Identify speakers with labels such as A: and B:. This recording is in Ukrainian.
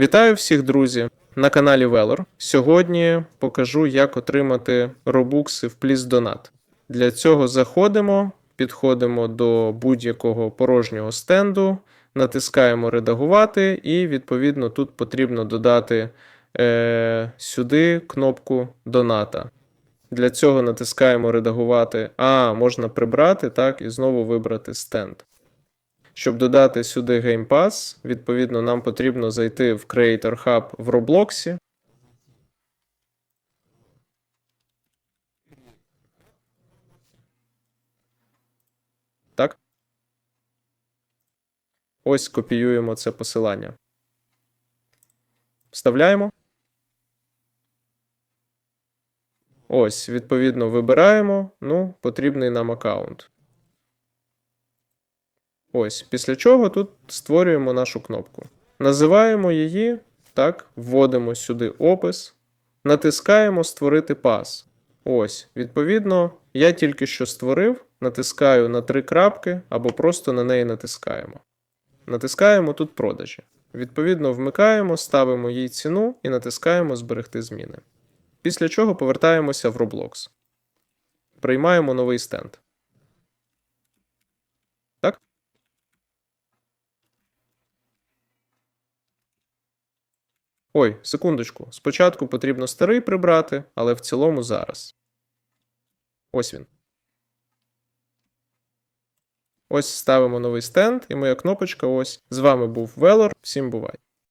A: Вітаю всіх, друзі! На каналі Велор. Сьогодні покажу, як отримати робукси в Donat. Для цього заходимо, підходимо до будь-якого порожнього стенду, натискаємо редагувати, і відповідно тут потрібно додати е, сюди кнопку Доната. Для цього натискаємо редагувати. А, можна прибрати, так, і знову вибрати стенд. Щоб додати сюди Game Pass, відповідно, нам потрібно зайти в Creator Hub в Roblox. Так. Ось копіюємо це посилання. Вставляємо. Ось, відповідно, вибираємо ну, потрібний нам аккаунт. Ось, після чого тут створюємо нашу кнопку. Називаємо її, так, вводимо сюди опис, натискаємо Створити пас. Ось, відповідно, я тільки що створив, натискаю на три крапки або просто на неї натискаємо. Натискаємо тут продажі. Відповідно, вмикаємо, ставимо їй ціну і натискаємо Зберегти зміни. Після чого повертаємося в Roblox. Приймаємо новий стенд. Ой, секундочку. Спочатку потрібно старий прибрати, але в цілому зараз. Ось він. Ось ставимо новий стенд, і моя кнопочка ось. З вами був Велор. Всім бувай!